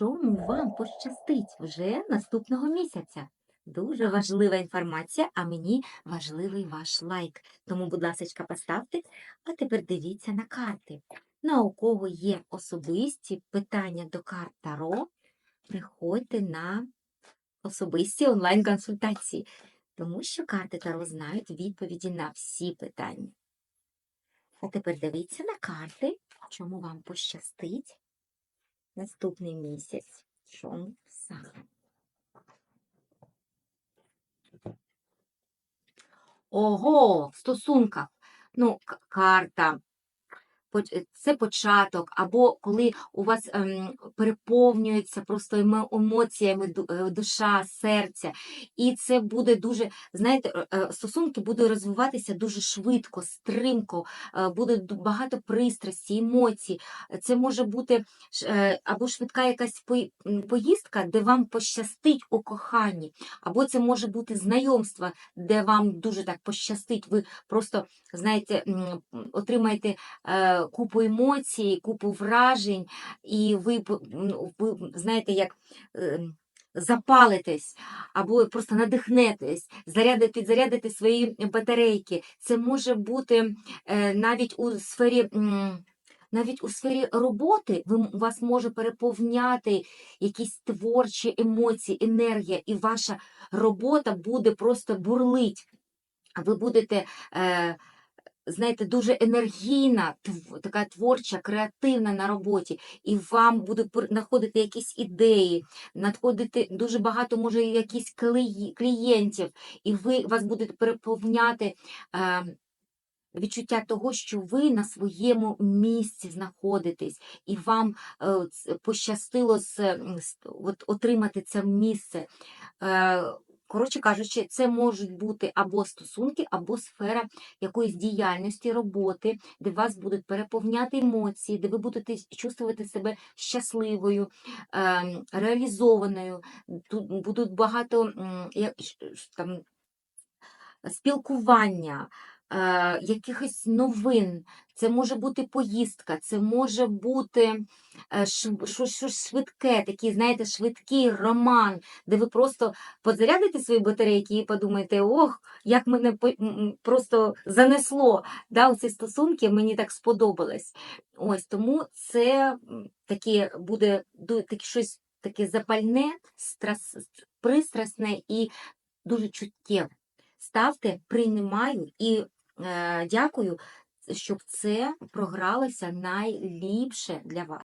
чому вам пощастить вже наступного місяця? Дуже важлива інформація, а мені важливий ваш лайк. Тому, будь ласка, поставте, а тепер дивіться на карти. На у кого є особисті питання до карт Таро, приходьте на особисті онлайн-консультації, тому що карти Таро знають відповіді на всі питання. А тепер дивіться на карти, чому вам пощастить наступний місяць. Чому саме? Ого, в стосунках. Ну, карта. Е, Це початок, або коли у вас ем, переповнюється просто емоціями е, душа, серця. І це буде дуже, знаєте, е, стосунки будуть розвиватися дуже швидко, стримко, буде багато пристрасті, емоцій. Це може бути або швидка якась поїздка, де вам пощастить у коханні, або це може бути знайомство, де вам дуже так пощастить. Ви просто, знаєте, отримаєте купу емоцій, купу вражень, і ви, ви знаєте, як. е, Запалитесь або просто надихнетесь, заряди, підзарядите свої батарейки. Це може бути е, навіть у сфері, навіть у сфері роботи ви, вас може переповняти якісь творчі емоції, енергія, і ваша робота буде просто бурлить. Ви будете. Е, знаєте, дуже енергійна, така творча, креативна на роботі, і вам пер- знаходити якісь ідеї, надходити дуже багато, може, якісь клієнтів, і ви вас буде переповняти. Е, Відчуття того, що ви на своєму місці знаходитесь, і вам е, пощастило з- от, отримати це місце. Коротше кажучи, це можуть бути або стосунки, або сфера якоїсь діяльності, роботи, де вас будуть переповняти емоції, де ви будете чувствувати себе щасливою, ем, реалізованою. Тут будуть багато там, спілкування, е, якихось новин. Це може бути поїздка, це може бути е, щось швидке, такий, знаєте, швидкий роман, де ви просто подзарядите свої батарейки і подумаєте, ох, як мене просто занесло да, ці стосунки, мені так сподобалось. Ось тому це таке буде таке щось таке запальне, страс, пристрасне і дуже чуттєве. Ставте, приймаю і дякую, щоб це програлося найліпше для вас.